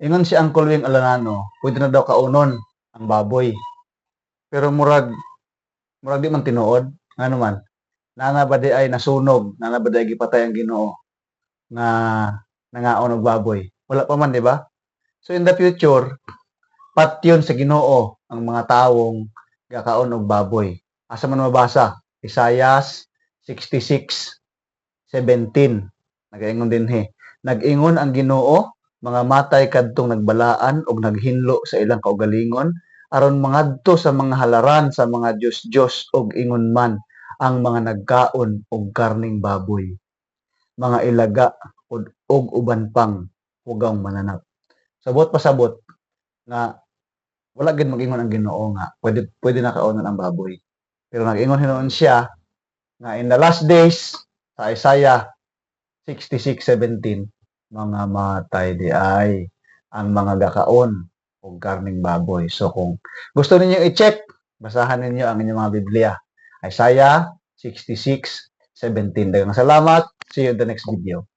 Ingon si Uncle Wing Alanano, pwede na daw kaunon ang baboy. Pero murag murag di man tinuod, ano man. Nana ba di ay nasunog, nana ba di ay gipatay ang Ginoo nga nangaon og baboy. Wala pa man, di ba? So in the future, patyon sa Ginoo ang mga tawong gakaon og baboy. Asa man mabasa? Isaias 66:17. Nagaingon din he. Nag-ingon ang Ginoo, mga matay kadtong nagbalaan og naghinlo sa ilang kaugalingon aron mangadto sa mga halaran sa mga Dios-Dios og ingon man ang mga nagkaon og karning baboy. Mga ilaga og uban pang hugang mananap. Sabot pasabot nga wala gid mag-ingon ang Ginoo nga pwede pwede na kaunon ang baboy. Pero nag-ingon hinuon siya nga in the last days sa Isaiah 66:17 mga matay di ay ang mga gakaon og karning baboy. So kung gusto ninyo i-check, basahan ninyo ang inyong mga Biblia. Isaiah 66:17. Daghang salamat. See you in the next video.